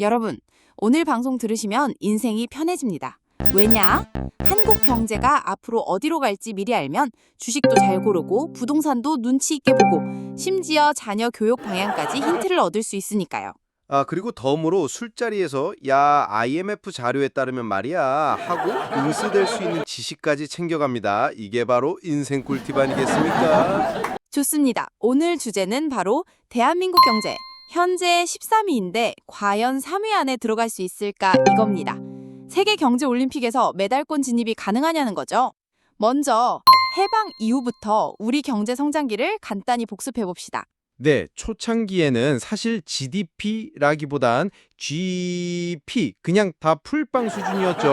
여러분, 오늘 방송 들으시면 인생이 편해집니다. 왜냐? 한국 경제가 앞으로 어디로 갈지 미리 알면 주식도 잘 고르고 부동산도 눈치 있게 보고 심지어 자녀 교육 방향까지 힌트를 얻을 수 있으니까요. 아 그리고 덤으로 술자리에서 야 IMF 자료에 따르면 말이야 하고 응스될 수 있는 지식까지 챙겨갑니다. 이게 바로 인생 꿀팁 아니겠습니까? 좋습니다. 오늘 주제는 바로 대한민국 경제. 현재 13위인데 과연 3위 안에 들어갈 수 있을까 이겁니다. 세계 경제 올림픽에서 메달권 진입이 가능하냐는 거죠. 먼저 해방 이후부터 우리 경제 성장기를 간단히 복습해 봅시다. 네, 초창기에는 사실 GDP라기보단 GP 그냥 다 풀빵 수준이었죠.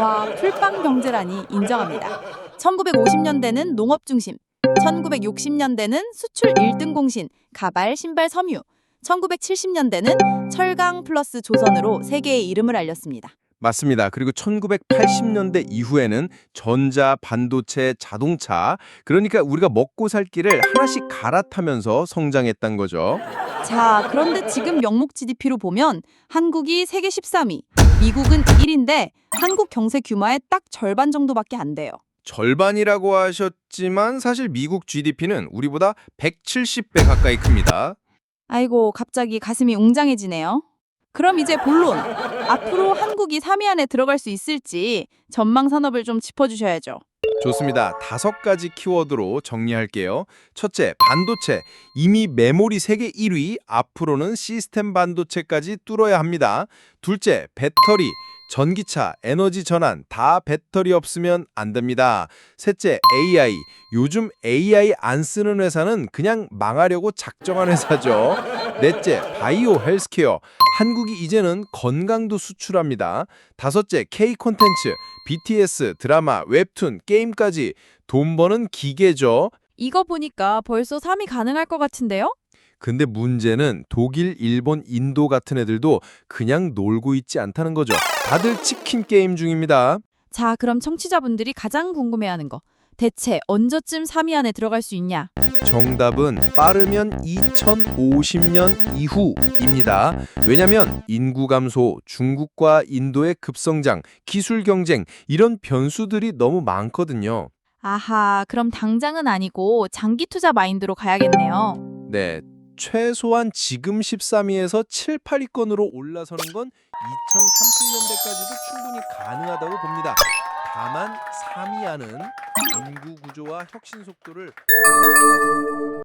와, 풀빵 경제라니 인정합니다. 1950년대는 농업 중심, 1960년대는 수출 1등 공신, 가발, 신발, 섬유, 1970년대는 철강 플러스 조선으로 세계의 이름을 알렸습니다. 맞습니다. 그리고 1980년대 이후에는 전자, 반도체, 자동차 그러니까 우리가 먹고 살 길을 하나씩 갈아타면서 성장했던 거죠. 자, 그런데 지금 명목 GDP로 보면 한국이 세계 13위, 미국은 1인데 한국 경제 규모의 딱 절반 정도밖에 안 돼요. 절반이라고 하셨지만 사실 미국 GDP는 우리보다 170배 가까이 큽니다. 아이고, 갑자기 가슴이 웅장해지네요. 그럼 이제 본론. 앞으로 한국이 3위 안에 들어갈 수 있을지 전망 산업을 좀 짚어주셔야죠. 좋습니다. 다섯 가지 키워드로 정리할게요. 첫째, 반도체. 이미 메모리 세계 1위, 앞으로는 시스템 반도체까지 뚫어야 합니다. 둘째, 배터리. 전기차, 에너지 전환 다 배터리 없으면 안 됩니다. 셋째, AI. 요즘 AI 안 쓰는 회사는 그냥 망하려고 작정한 회사죠. 넷째, 바이오 헬스케어. 한국이 이제는 건강도 수출합니다. 다섯째, K 콘텐츠. BTS, 드라마, 웹툰, 게임까지 돈 버는 기계죠. 이거 보니까 벌써 3위 가능할 것 같은데요? 근데 문제는 독일, 일본, 인도 같은 애들도 그냥 놀고 있지 않다는 거죠. 다들 치킨 게임 중입니다. 자, 그럼 청취자분들이 가장 궁금해하는 거. 대체 언제쯤 3위 안에 들어갈 수 있냐? 정답은 빠르면 2050년 이후입니다. 왜냐면 인구 감소, 중국과 인도의 급성장, 기술 경쟁 이런 변수들이 너무 많거든요. 아하, 그럼 당장은 아니고 장기 투자 마인드로 가야겠네요. 네. 최소한 지금 13위에서 7, 8위권으로 올라서는 건 2030년대까지도 충분히 가능하다고 봅니다. 다만 3위 안은 인구 구조와 혁신 속도를